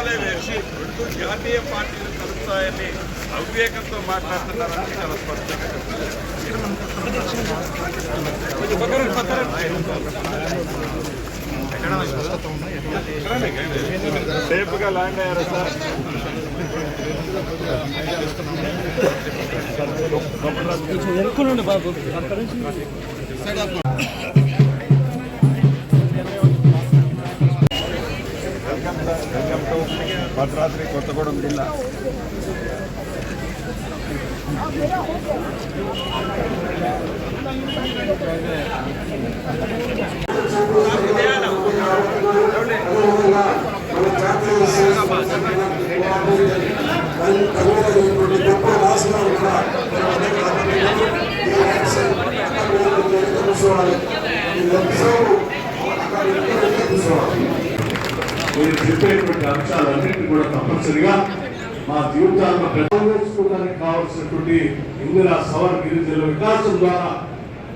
సచివాలయం వేసి రెండు జాతీయ పార్టీలు కలుస్తాయని అవివేకంతో మాట్లాడుతున్నారని చాలా స్పష్టంగా సేఫ్గా ల్యాండ్ అయ్యారా సార్? ఎరుకులుండి బాబు. భద్రాద్రి కొత్తగూడెం జిల్లా మీరు చెప్పేటువంటి అంశాలన్నింటినీ కూడా తప్పనిసరిగా మా జీవితాలను పెద్దడానికి కావాల్సినటువంటి ఇందిరా సవర్ గిరిజనుల వికాసం ద్వారా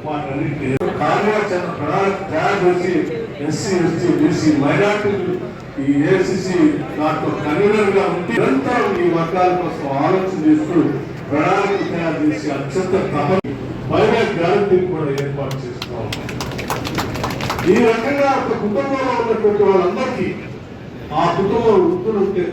వాటన్నింటినీ కార్యాచరణ ప్రణాళిక తయారు చేసి ఎస్సీ ఎస్టీ బీసీ మైనార్టీలు ఈ ఏసీసీ దాంట్లో కన్వీనర్గా ఉండి నిరంతరం ఈ వర్గాల కోసం ఆలోచన చేస్తూ ప్రణాళిక తయారు చేసి అత్యంత తమని బైబ్యాక్ గ్యారంటీ కూడా ఏర్పాటు చేసుకోవాలి ఈ రకంగా ఒక కుటుంబంలో ఉన్నటువంటి వాళ్ళందరికీ ఆ కుటుంబం వృద్ధులు ఉంటే